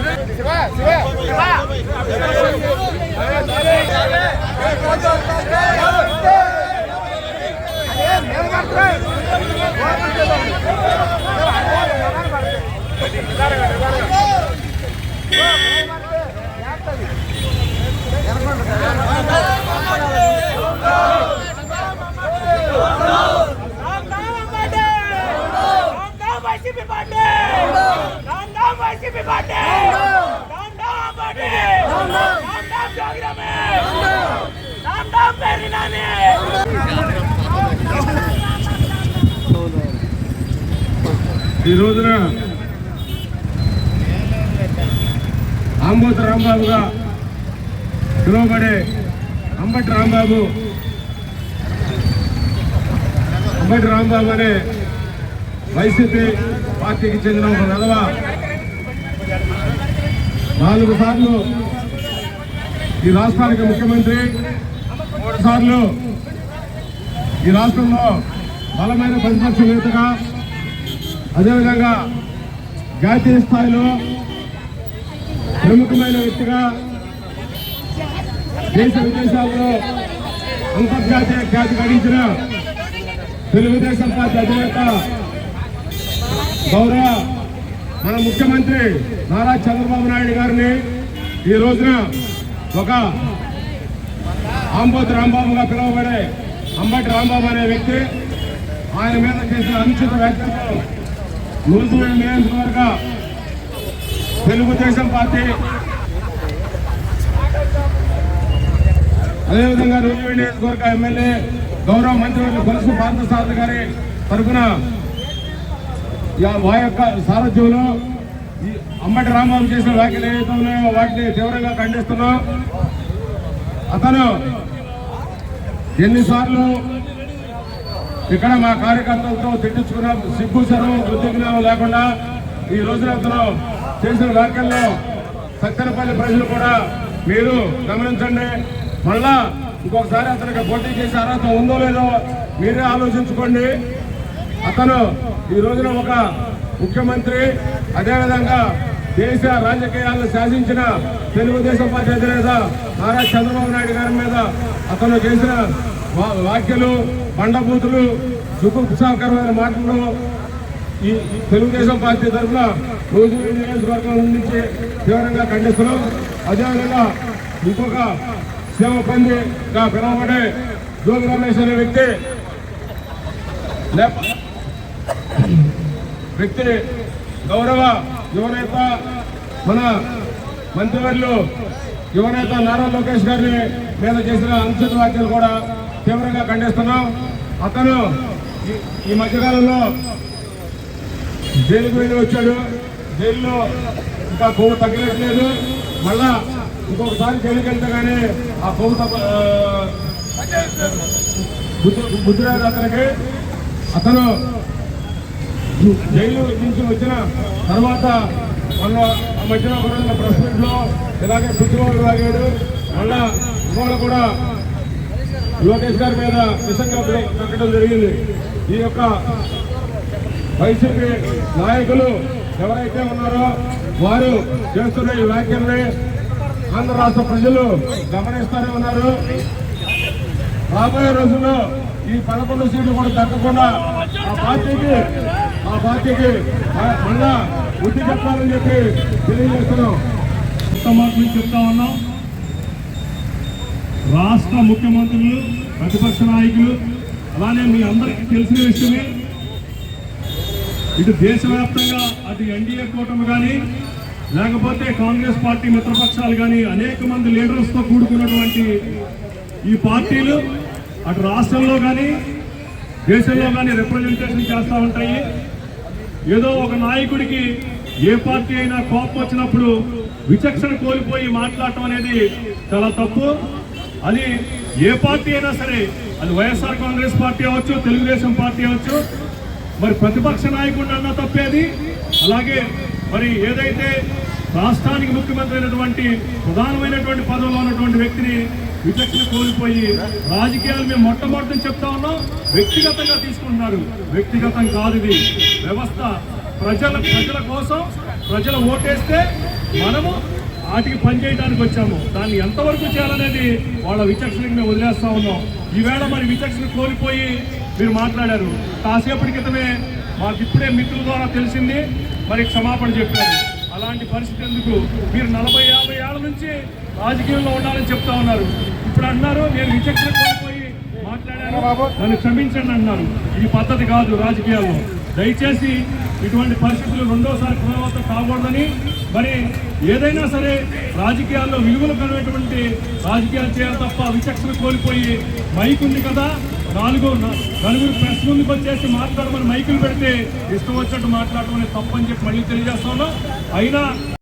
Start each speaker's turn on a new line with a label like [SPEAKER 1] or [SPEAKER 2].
[SPEAKER 1] 起吧，起吧，起吧！ఈ రోజున ఆంబోత్ రాంబాబుగా పిలువబడే అంబటి రాంబాబు అంబటి రాంబాబు అనే వైసీపీ పార్టీకి చెందిన ఒక వెధవ నాలుగు సార్లు ఈ రాష్ట్రానికి ముఖ్యమంత్రి సార్లు ఈ రాష్ట్రంలో బలమైన ప్రతిపక్ష నేతగా అదేవిధంగా జాతీయ స్థాయిలో ప్రముఖమైన వ్యక్తిగా దేశ విదేశాల్లో అంతర్జాతీయ ఖ్యాతి గడించిన తెలుగుదేశం పార్టీ అధినేత గౌరవ మన ముఖ్యమంత్రి నారా చంద్రబాబు నాయుడు గారిని ఈ రోజున ఒక రాంబాబు రాంబాబుగా పిలువబడే అంబటి రాంబాబు అనే వ్యక్తి ఆయన మీద చేసిన అనుచిత వ్యాఖ్యలు నూజివేడి నియోజకవర్గ తెలుగుదేశం పార్టీ అదేవిధంగా నూజివేడి నియోజకవర్గ ఎమ్మెల్యే గౌరవ మంత్రివర్గ కొలసు పార్థసాద్ గారి తరఫున వా యొక్క సారథ్యంలో అమ్మటి రాంబాబు చేసిన వ్యాఖ్యలు ఏవైతే ఉన్నాయో వాటిని తీవ్రంగా ఖండిస్తున్నాం అతను ఎన్నిసార్లు ఇక్కడ మా కార్యకర్తలతో తిట్టించుకున్న సిగ్గు సరం కృతజ్ఞానం లేకుండా ఈ రోజున అతను చేసిన వ్యాఖ్యల్లో సత్తెనపల్లి ప్రజలు కూడా మీరు గమనించండి మళ్ళా ఇంకొకసారి అతనికి పోటీ చేసే అర్హత ఉందో లేదో మీరే ఆలోచించుకోండి అతను ఈ రోజున ఒక ముఖ్యమంత్రి అదేవిధంగా దేశ రాజకీయాలను శాసించిన తెలుగుదేశం పార్టీ అధినేత నారా చంద్రబాబు నాయుడు గారి మీద అతను చేసిన వ్యాఖ్యలు బండబూతులు దుఃఖకరమైన మాటలు ఈ తెలుగుదేశం పార్టీ తరఫున రోజు నియోజకవర్గం నుంచి తీవ్రంగా ఖండిస్తున్నాం అదేవిధంగా ఇంకొక సేవ పందిగా పిలువబడే జోగి రమేష్ అనే వ్యక్తి వ్యక్తి గౌరవ యువనేత మన మంత్రివర్యులు యువనేత నారా లోకేష్ గారి మీద చేసిన అనుచిత వ్యాఖ్యలు కూడా తీవ్రంగా ఖండిస్తున్నాం అతను ఈ మధ్యకాలంలో జైలుకు వెళ్ళి వచ్చాడు జైల్లో ఇంకా కొవ్వు తగ్గలేదు మళ్ళా ఇంకొకసారి జైలుకి వెళ్తే కానీ ఆ కొవ్వు తగ్గ బుద్ధి అతనికి అతను జైలు నుంచి వచ్చిన తర్వాత మొన్న మధ్యన ఒక రోజున లో ఇలాగే పిచ్చివాడు తాగాడు మళ్ళా ఇవాళ కూడా లోకేష్ గారి మీద నిజంగా పెట్టడం జరిగింది ఈ యొక్క వైసీపీ నాయకులు ఎవరైతే ఉన్నారో వారు చేస్తున్న ఈ వ్యాఖ్యల్ని ఆంధ్ర రాష్ట్ర ప్రజలు గమనిస్తూనే ఉన్నారు రాబోయే రోజుల్లో ఈ పదకొండు సీట్లు కూడా దక్కకుండా ఆ పార్టీకి ఆ పార్టీకి మళ్ళా ఉద్ది చెప్పాలని చెప్పి తెలియజేస్తున్నాం
[SPEAKER 2] సమాజం చెప్తా ఉన్నాం రాష్ట్ర ముఖ్యమంత్రులు ప్రతిపక్ష నాయకులు అలానే మీ అందరికీ తెలిసిన విషయమే ఇటు దేశవ్యాప్తంగా అటు ఎన్డీఏ కూటమి కానీ లేకపోతే కాంగ్రెస్ పార్టీ మిత్రపక్షాలు కానీ అనేక మంది లీడర్స్తో కూడుకున్నటువంటి ఈ పార్టీలు అటు రాష్ట్రంలో కానీ దేశంలో కానీ రిప్రజెంటేషన్ చేస్తూ ఉంటాయి ఏదో ఒక నాయకుడికి ఏ పార్టీ అయినా కోపం వచ్చినప్పుడు విచక్షణ కోల్పోయి మాట్లాడటం అనేది చాలా తప్పు అది ఏ పార్టీ అయినా సరే అది వైఎస్ఆర్ కాంగ్రెస్ పార్టీ అవ్వచ్చు తెలుగుదేశం పార్టీ అవ్వచ్చు మరి ప్రతిపక్ష నాయకుడు అన్న తప్పేది అలాగే మరి ఏదైతే రాష్ట్రానికి ముఖ్యమంత్రి అయినటువంటి ప్రధానమైనటువంటి పదవిలో ఉన్నటువంటి వ్యక్తిని విచక్షణ కోల్పోయి రాజకీయాలు మేము మొట్టమొదటి చెప్తా ఉన్నాం వ్యక్తిగతంగా తీసుకుంటున్నారు వ్యక్తిగతం కాదు ఇది వ్యవస్థ ప్రజల ప్రజల కోసం ప్రజలు ఓటేస్తే మనము వాటికి పనిచేయడానికి వచ్చాము దాన్ని ఎంతవరకు చేయాలనేది వాళ్ళ విచక్షణకి మేము వదిలేస్తా ఉన్నాం ఈవేళ మరి విచక్షణ కోల్పోయి మీరు మాట్లాడారు కాసేపటి క్రితమే మాకు ఇప్పుడే మిత్రుల ద్వారా తెలిసింది మరి క్షమాపణ చెప్పారు అలాంటి పరిస్థితి ఎందుకు మీరు నలభై యాభై ఏళ్ళ నుంచి రాజకీయంలో ఉండాలని చెప్తా ఉన్నారు ఇప్పుడు అన్నారు నేను విచక్షణ కోల్పోయి మాట్లాడాను నన్ను క్షమించండి అన్నారు ఈ పద్ధతి కాదు రాజకీయాల్లో దయచేసి ఇటువంటి పరిస్థితులు రెండోసారి పునరావృతం కాకూడదని మరి ఏదైనా సరే రాజకీయాల్లో విలువలు కలిగినటువంటి రాజకీయాలు చేయాలి తప్ప విచక్షణ కోల్పోయి మైక్ ఉంది కదా నాలుగు నలుగురు ప్రెస్ ముందుకు వచ్చేసి మాట్లాడమని మైకులు పెడితే ఇష్టం వచ్చినట్టు మాట్లాడమని తప్పని చెప్పి మళ్ళీ తెలియజేస్తా అయినా